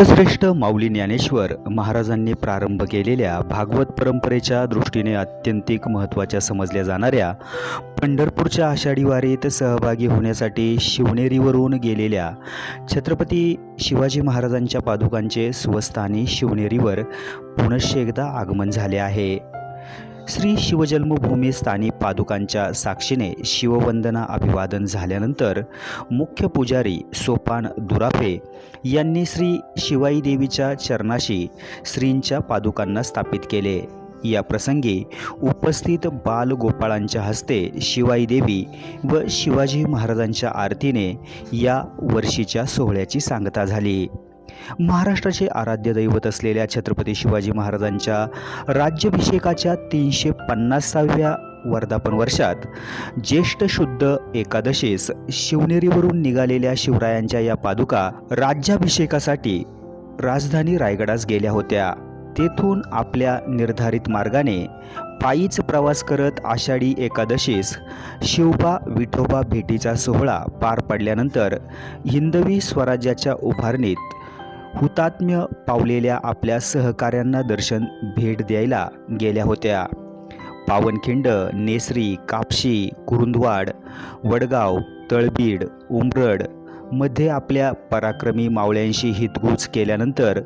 संतश्रेष्ठ माऊली ज्ञानेश्वर महाराजांनी प्रारंभ केलेल्या भागवत परंपरेच्या दृष्टीने अत्यंतिक महत्त्वाच्या समजल्या जाणाऱ्या पंढरपूरच्या आषाढी वारीत सहभागी होण्यासाठी शिवनेरीवरून गेलेल्या छत्रपती शिवाजी महाराजांच्या पादुकांचे स्वस्थानी शिवनेरीवर पुनश्च एकदा आगमन झाले आहे. श्री शिवजन्मभूमी स्थानी पादुकांच्या साक्षीने शिववंदना अभिवादन झाल्यानंतर मुख्य पुजारी सोपान दुराफे यांनी श्री शिवाई देवीच्या चरणाशी श्रींच्या पादुकांना स्थापित केले. या प्रसंगी उपस्थित बालगोपाळांच्या हस्ते शिवाई देवी व शिवाजी महाराजांच्या आरतीने या वर्षीच्या सोहळ्याची सांगता झाली. महाराष्ट्राचे आराध्य दैवत असलेल्या छत्रपती शिवाजी महाराजांच्या राज्याभिषेकाच्या तीनशे पन्नासाव्या वर्धापन वर्षात ज्येष्ठ शुद्ध एकादशीस शिवनेरीवरून निघालेल्या शिवरायांच्या या पादुका राज्याभिषेकासाठी राजधानी रायगडास गेल्या होत्या. तेथून आपल्या निर्धारित मार्गाने पायीच प्रवास करत आषाढी एकादशीस शिवबा विठोबा भेटीचा सोहळा पार पडल्यानंतर हिंदवी स्वराज्याच्या उभारणीत हुतात्म्य पावलेल्या आपल्या सहकाऱ्यांना दर्शन भेट द्यायला गेल्या होत्या. पावनखिंड नेसरी कापशी कुरुंदवाड वडगाव तळबीड उमरडमध्ये आपल्या पराक्रमी मावळ्यांशी हितगुज केल्यानंतर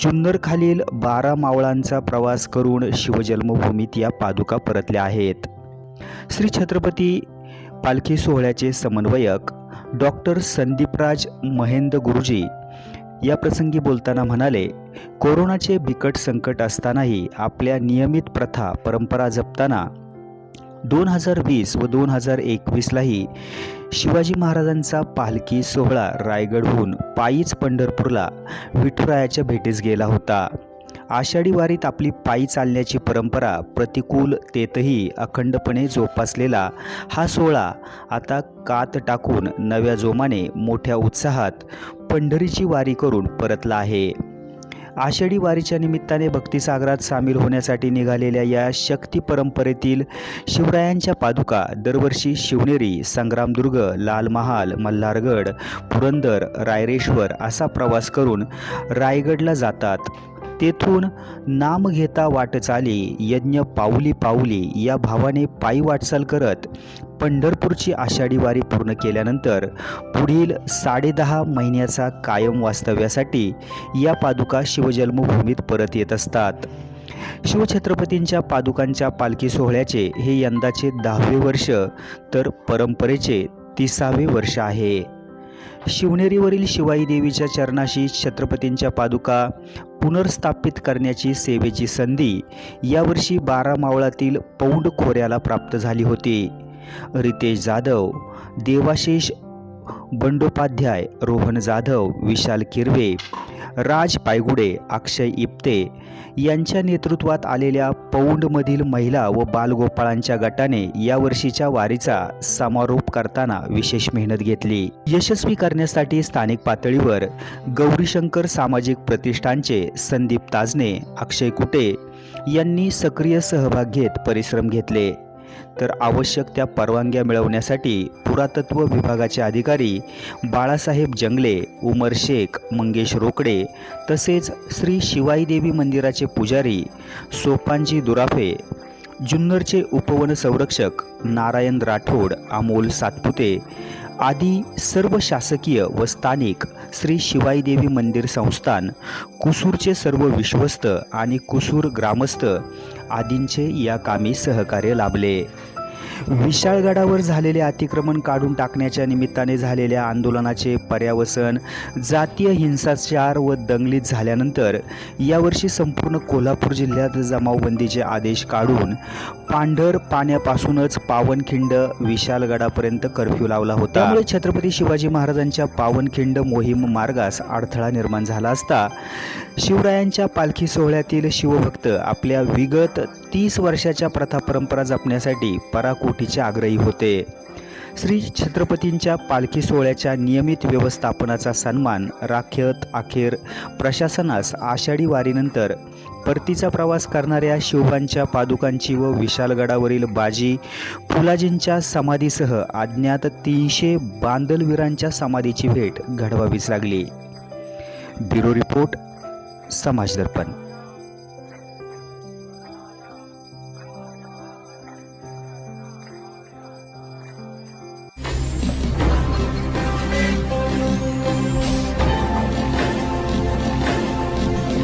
जुन्नरखालील बारा मावळांचा प्रवास करून शिवजन्मभूमीत या पादुका परतल्या आहेत. श्री छत्रपती पालखी सोहळ्याचे समन्वयक डॉक्टर संदीपराज महेंद्र गुरुजी या प्रसंगी बोलताना म्हणाले कोरोनाचे बिकट संकट असतानाही आपल्या नियमित प्रथा परंपरा जपताना दोन हजार वीस व दोन हजार एकवीसलाही शिवाजी महाराजांचा पालखी सोहळा रायगडहून पायीच पंढरपूरला विठुरायाच्या भेटीस गेला होता. आषाढी वारीत आपली पायी चालण्याची परंपरा प्रतिकूलतेतही अखंडपणे जोपासलेला हा सोहळा आता कात टाकून नव्या जोमाने मोठ्या उत्साहात पंढरीची वारी करून परतला आहे. आषाढी वारीच्या निमित्ताने भक्तिसागरात सामील होण्यासाठी निघालेल्या या शक्ती परंपरेतील शिवरायांच्या पादुका दरवर्षी शिवनेरी संग्रामदुर्ग लाल महाल मल्हारगड पुरंदर रायरेश्वर असा प्रवास करून रायगडला जातात. तेथून नाम घेता वाटचाली यज्ञ पाऊली पाऊली या भावाने पायी वाटचाल करत पंढरपूरची आषाढी वारी पूर्ण केल्यानंतर पुढील साडेदहा महिन्याचा कायम वास्तव्यासाठी या पादुका शिवजन्मभूमीत परत येत असतात. शिवछत्रपतींच्या पादुकांच्या पालखी सोहळ्याचे हे यंदाचे दहावे वर्ष तर परंपरेचे तिसावे वर्ष आहे. शिवनेरीवरील शिवाई देवीच्या चरणाशी छत्रपतींच्या पादुका पुनर्स्थापित करण्याची सेवेची संधी यावर्षी बारा मावळातील पौंड खोऱ्याला प्राप्त झाली होती. रितेश जाधव देवाशिष बंडोपाध्याय रोहन जाधव विशाल किरवे राज पायगुडे अक्षय इप्ते यांच्या नेतृत्वात आलेल्या पौंडमधील महिला व बालगोपाळांच्या गटाने यावर्षीच्या वारीचा समारोप करताना विशेष मेहनत घेतली. यशस्वी करण्यासाठी स्थानिक पातळीवर गौरीशंकर सामाजिक प्रतिष्ठानचे संदीप ताजने अक्षय कुटे यांनी सक्रिय सहभाग घेत परिश्रम घेतले. तर आवश्यक त्या परवानग्या मिळवण्यासाठी पुरातत्व विभागाचे अधिकारी बाळासाहेब जंगले उमर शेख मंगेश रोकडे तसेच श्री शिवाई देवी मंदिराचे पुजारी सोपानजी दुराफे जुन्नरचे उपवन संरक्षक नारायण राठोड अमोल सातपुते आदी सर्व शासकीय व स्थानिक श्री शिवाई देवी मंदिर संस्थान कुसूरचे सर्व विश्वस्त आणि कुसूर ग्रामस्थ आदींचे या कामी सहकार्य लाभले. विशाळगडावर झालेले अतिक्रमण काढून टाकण्याच्या निमित्ताने झालेल्या आंदोलनाचे पर्यावसन जातीय हिंसाचार व दंगलीत झाल्यानंतर यावर्षी संपूर्ण कोल्हापूर जिल्ह्यात जमावबंदीचे आदेश काढून पांढर पाण्यापासूनच पावनखिंड विशालगडापर्यंत कर्फ्यू लावला होता. त्यामुळे छत्रपती शिवाजी महाराजांच्या पावनखिंड मोहीम मार्गास अडथळा निर्माण झाला असता शिवरायांच्या पालखी सोहळ्यातील शिवभक्त आपल्या विगत तीस वर्षाच्या प्रथा परंपरा जपण्यासाठी पराकोटीचे आग्रही होते. श्री छत्रपतींच्या पालखी सोहळ्याच्या नियमित व्यवस्थापनाचा सन्मान राखत अखेर प्रशासनास आषाढी वारीनंतर परतीचा प्रवास करणाऱ्या शिवबांच्या पादुकांची व विशालगडावरील बाजी फुलाजींच्या समाधीसह अज्ञात तीनशे बांदलवीरांच्या समाधीची भेट घडवावीच लागली. ब्युरो रिपोर्ट समाज